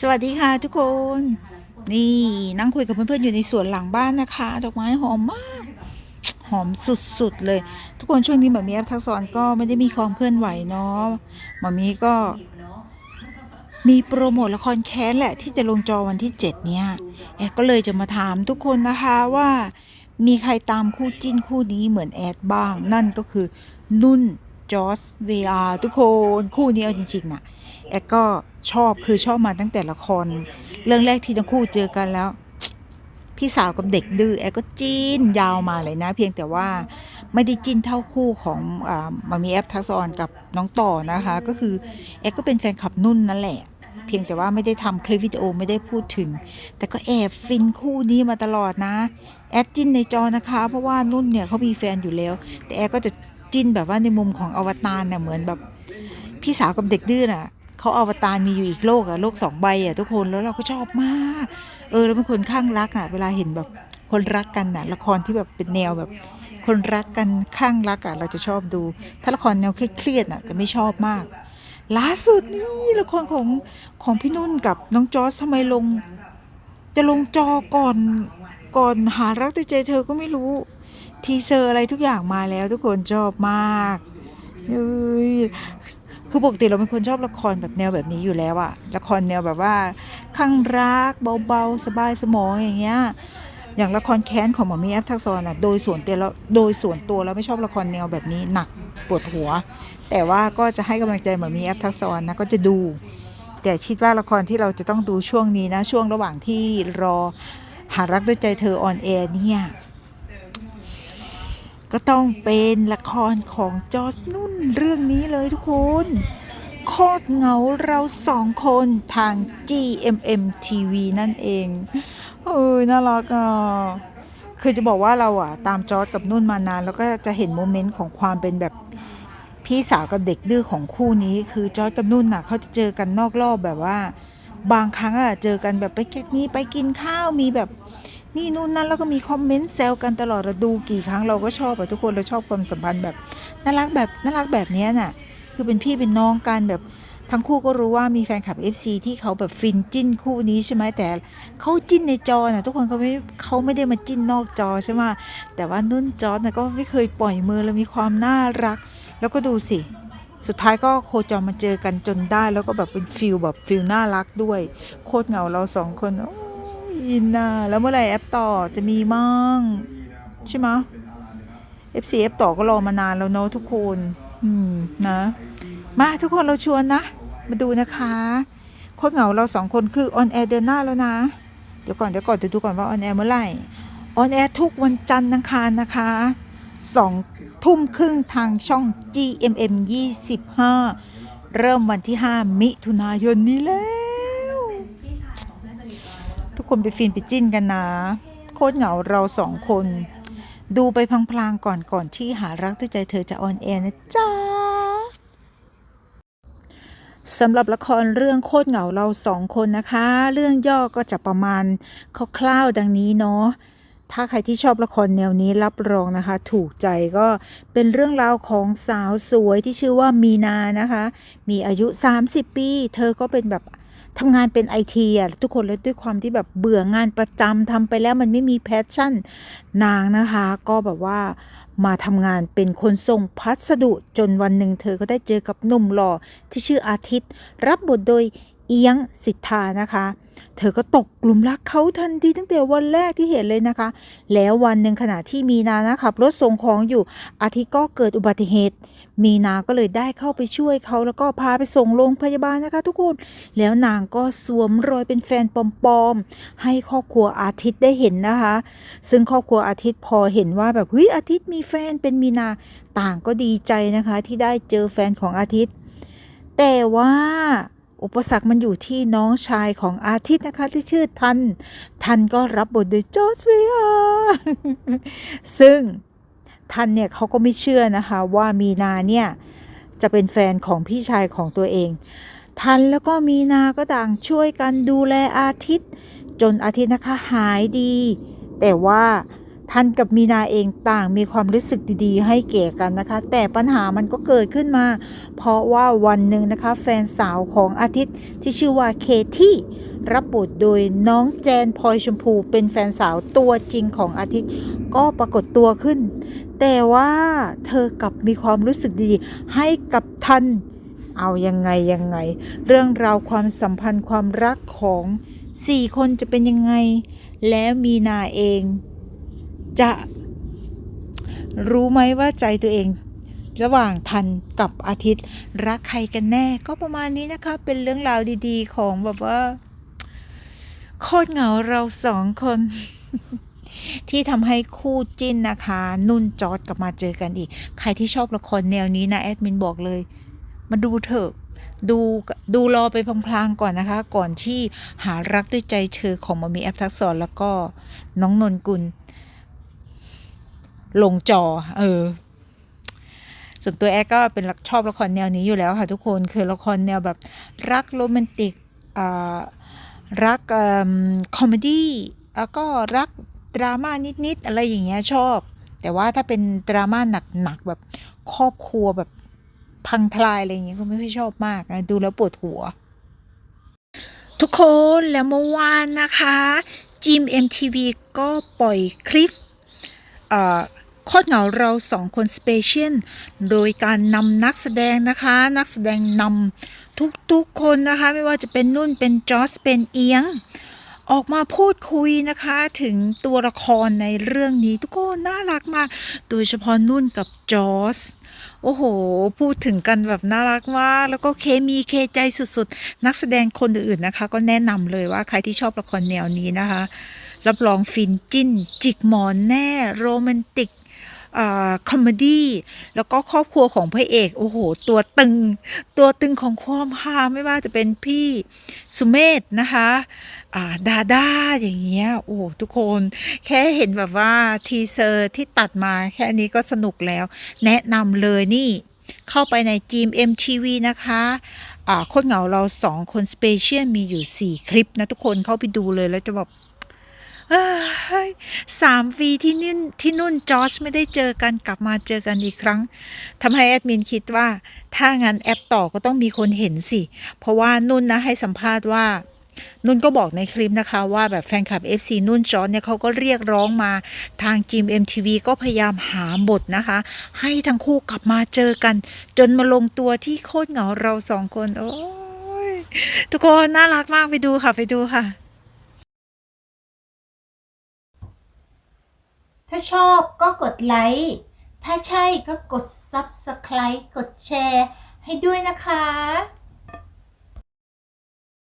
สวัสดีค่ะทุกคน นี่นั่งคุยกับเพื่อนๆอยู่ในสวนหลังบ้านนะคะ ดอกไม้หอมมาก หอมสุดๆเลย ทุกคนช่วงนี้หมามีแอปทักษรก็ไม่ได้มีความเคลื่อนไหวเนาะหมามีก็ มีโปรโมทละครแค้นแหละที่จะลงจอวันที่ 7 เนี่ยแอดก็เลยจะมาถามทุกคนนะคะว่า มีใครตามคู่จิ้นคู่นี้เหมือนแอดบ้าง นั่นก็คือนุ่น จอสเวียทุกคนคู่นี้เอาจริงๆนะแอดก็ชอบคือชอบมาตั้งแต่ละคร เรื่องแรกที่ทั้งคู่เจอกันแล้ว พี่สาวกับเด็กดื้อแอดก็จินยาวมาเลยนะ เพียงแต่ว่าไม่ได้จิ้นเท่าคู่ของอมามีแอปทักษรกับน้องต่อนะคะ ก็คือแอดก็เป็นแฟนคลับนุ่นนั่นแหละเพียงแต่ว่าไม่ได้ทำคลิปวิดีโอไม่ได้พูดถึง แต่ก็แอบฟินคู่นี้มาตลอดนะ แอดจินในจอนะคะ เพราะว่านุ่นเนี่ยเขามีแฟนอยู่แล้ว แต่แอดก็จะ จิ้นแบบว่าในมุมของอวตารเนี่ยเหมือนแบบพี่สาวกับเด็กดื้อน่ะเขาอวตารมีอยู่อีกโลกอะโลกสองใบอะทุกคนแล้วเราก็ชอบมาก เออแล้วเป็นคนข้างรักอะเวลาเห็นแบบคนรักกันอะละครที่แบบเป็นแนวแบบ คนรักกันข้างรักอะเราจะชอบดู ถ้าละครแนวเครียดๆอะจะไม่ชอบมากล่าสุดนี่ละครของของพี่นุ่นกับน้องจอสทำไมลง จะลงจอก่อนก่อนหารักด้วยใจเธอก็ไม่รู้ ทีเซอร์อะไรทุกอย่างมาแล้วทุกคนชอบมากคือปกติเราเป็นคนชอบละครแบบแนวแบบนี้อยู่แล้วอะละครแนวแบบว่าข้างรักเบาๆ สบายสมองอย่างเงี้ยอย่างละครแค้นของหมอมีแอฟทักษรอะโดยส่วนตัวแล้วโดยส่วนตัวแล้วไม่ชอบละครแนวแบบนี้หนักปวดหัว แต่ว่าก็จะให้กำลังใจหมอมีแอฟทักษรนะก็จะดู แต่คิดว่าละครที่เราจะต้องดูช่วงนี้นะช่วงระหว่างที่รอหารักด้วยใจเธอออนแอร์เนี่ย ก็ต้องเป็นละครของจอสนุ่นเรื่องนี้เลยทุกคนโคตรเหงาเราสองคนทาง GMM TV นั่นเองเออน่ารักอะคือจะบอกว่าเราอะ ตามจอร์ดกับนุ่นมานาน แล้วก็จะเห็นโมเมนต์ของความเป็นแบบพี่สาวกับเด็กดื้อของคู่นี้ คือจอร์ดกับนุ่นน่ะเขาจะเจอกันนอกรอบแบบว่า บางครั้งอะเจอกันแบบไปแค่นี้ไปกินข้าวมีแบบ นี่นู่นนั่นแล้วก็มีคอมเมนต์แซวกันตลอดเราดูกี่ครั้งเราก็ชอบอะทุกคนเราชอบความสัมพันธ์แบบน่ารักแบบน่ารักแบบนี้น่ะ คือเป็นพี่เป็นน้องกันแบบทั้งคู่ก็รู้ว่ามีแฟนคลับ FC ที่เขาแบบฟินจิ้นคู่นี้ใช่ไหมแต่เขาจิ้นในจอนะทุกคนเขาไม่เขาไม่ได้มาจิ้นนอกจอใช่ไหมแต่ว่านุ่นจอน่ะก็ไม่เคยปล่อยมือแล้วมีความน่ารัก แล้วก็ดูสิ สุดท้ายก็โคจรมาเจอกันจนได้ แล้วก็แบบเป็นฟิลแบบฟิลน่ารักด้วย โคตรเหงาเราสองคนโอ้ อินน่ะแล้วเมื่อไหร่แอปต่อจะมีมั่งใช่ไหม FC แอปต่อก็รอมานานแล้วเนาะทุกคน อืมนะ มาทุกคนเราชวนนะ มาดูนะคะโคตรเหงาเราสองคนคือออนแอร์เดือนหน้าแล้วนะ เดี๋ยวก่อนเดี๋ยวก่อนเดี๋ยวดูก่อนว่าออนแอร์เมื่อไหร่ออนแอร์ทุกวันจันทร์อังคารนะคะสองทุ่มครึ่งทางช่อง GMM 25 เริ่มวันที่ 5 มิถุนายนนี้แล้วทุก คนไปฟินไปจิ้นกันนะ โคตรเหงาเราสองคน ดูไปพลางๆก่อนก่อนที่หารักด้วยใจเธอจะออนแอร์นะจ๊ะสำหรับละครเรื่องโคตรเหงาเราสองคนนะคะ เรื่องย่อก็จะประมาณคร่าวๆดังนี้เนาะถ้าใครที่ชอบละครแนวนี้รับรองนะคะ ถูกใจก็เป็นเรื่องราวของสาวสวยที่ชื่อว่ามีนานะคะ มีอายุ 30 ปี เธอก็เป็นแบบ ทำงานเป็นไอทีอะทุกคนแล้วด้วยความที่แบบเบื่องานประจำทำไปแล้วมันไม่มีแพชชั่น นางนะคะ ก็แบบว่ามาทำงานเป็นคนส่งพัสดุจนวันหนึ่งเธอก็ได้เจอกับหนุ่มหล่อที่ชื่ออาทิตย์ รับบทโดย เอียงสิทธานะคะ เธอก็ตกกลุ่มรักเขาทันทีตั้งแต่วันแรกที่เห็นเลยนะคะ แล้ววันหนึ่งขณะที่มีนานะขับรถส่งของอยู่อาทิตย์ก็เกิดอุบัติเหตุ มีนาก็เลยได้เข้าไปช่วยเขาแล้วก็พาไปส่งโรงพยาบาลนะคะ ทุกคน แล้วนางก็สวมรอยเป็นแฟนปลอมๆให้ครอบครัวอาทิตย์ได้เห็นนะคะ ซึ่งครอบครัวอาทิตย์พอเห็นว่าแบบเฮ้ยอาทิตย์มีแฟนเป็นมีนาต่างก็ดีใจนะคะ ที่ได้เจอแฟนของอาทิตย์ แต่ว่า อุปสรรคมันอยู่ที่น้องชายของอาทิตย์นะคะที่ชื่อทัน ทันก็รับบทโดยจอร์จเวียซึ่งทันเนี่ยเขาก็ไม่เชื่อนะคะว่ามีนาเนี่ยจะเป็นแฟนของพี่ชายของตัวเอง ทันแล้วก็มีนาก็ต่างช่วยกันดูแลอาทิตย์ จนอาทิตย์นะคะหายดี แต่ว่า ท่านกับมีนาเองต่างมีความรู้สึกดีๆ ให้แก่กันนะคะ แต่ปัญหามันก็เกิดขึ้นมา เพราะว่าวันหนึ่งนะคะ แฟนสาวของอาทิตย์ที่ชื่อว่าเคที่รับบทโดยน้องแจนพลอยชมพูเป็นแฟนสาวตัวจริงของอาทิตย์ ก็ปรากฏตัวขึ้น แต่ว่าเธอกลับมีความรู้สึกดีให้กับทัน เอายังไงยังไง เรื่องราวความสัมพันธ์ความรักของสี่คนจะเป็นยังไง แล้วมีนาเอง จะรู้ไหมว่าใจตัวเองระหว่างทันกับอาทิตย์ รักใครกันแน่ ก็ประมาณนี้นะคะ เป็นเรื่องราวดีๆ ของแบบว่า โคตรเหงาเราสองคน ที่ทำให้คู่จิ้นนะคะ นุ่นจอดกลับมาเจอกันอีก ใครที่ชอบละครแนวนี้นะ แอดมินบอกเลย มาดูเถอะดูดูรอไปพลางๆก่อนนะคะ ก่อนที่หารักด้วยใจเธอของมามีแอปทักษรแล้วก็น้องนนกุล ลงจอ เออ ส่วนตัวแอดก็เป็นชอบละครแนวนี้อยู่แล้วค่ะทุกคนคือละครแนวแบบรักโรแมนติกอ่ารักคอมเมดี้แล้วก็รักดราม่านิดๆอะไรอย่างเงี้ยชอบ แต่ว่าถ้าเป็นดราม่าหนักๆแบบครอบครัวแบบพังทลายอะไรอย่างเงี้ยก็ไม่ค่อยชอบมาก ดูแล้วปวดหัว ทุกคนแล้วเมื่อวานนะคะจิม MTV ก็ปล่อยคลิปเอ่อ โคตรเหงาเราสองคนสเปเชียลโดยการนำนักแสดงนะคะ นักแสดงนำทุกๆคนนะคะ ไม่ว่าจะเป็นนุ่นเป็นจอสเป็นเอียง ออกมาพูดคุยนะคะ ถึงตัวละครในเรื่องนี้ทุกคนน่ารักมาก โดยเฉพาะนุ่นกับจอสโอ้โห พูดถึงกันแบบน่ารักมาก แล้วก็เคมีเคใจสุดๆ นักแสดงคนอื่นๆนะคะ ก็แนะนำเลยว่าใครที่ชอบละครแนวนี้นะคะ รับรองฟินจิ้น จิกหมอนแน่ โรแมนติกอ่าคอมเมดี้แล้วก็ครอบครัวของพระเอก โอ้โห ตัวตึง ตัวตึงของความฮาไม่ว่าจะเป็นพี่สุเมธนะคะอ่าดาด้าอย่างเงี้ย โอ้โทุกคนแค่เห็นแบบว่าทีเซอร์ที่ตัดมาแค่นี้ก็สนุกแล้ว แนะนำเลยนี่เข้าไปในจีม MTV นะคะอ่าโคตรเหงาเราสองคนสเปเชียลมีอยู่ 4 คลิปนะทุกคนเข้าไปดูเลยแล้วจะแบบ สามวีที่นุ่นที่นุ่นจอชไม่ได้เจอกันกลับมาเจอกันอีกครั้งทำให้แอดมินคิดว่า ถ้างานแอปต่อก็ต้องมีคนเห็นสิ เพราะว่านุ่นนะให้สัมภาษณ์ว่านุ่นก็บอกในคลิปนะคะว่าแบบแฟนคลับ FC นุ่นจอร์จเนี่ยเขาก็เรียกร้องมาทางจิม MTV ก็พยายามหาบทนะคะ ให้ทั้งคู่กลับมาเจอกัน จนมาลงตัวที่โคตรเหงาเราสองคน โอ้ยทุกคนน่ารักมากไปดูค่ะไปดูค่ะ ถ้าชอบก็กดไลค์ ถ้าใช่ก็กด Subscribe กดแชร์ให้ด้วยนะคะ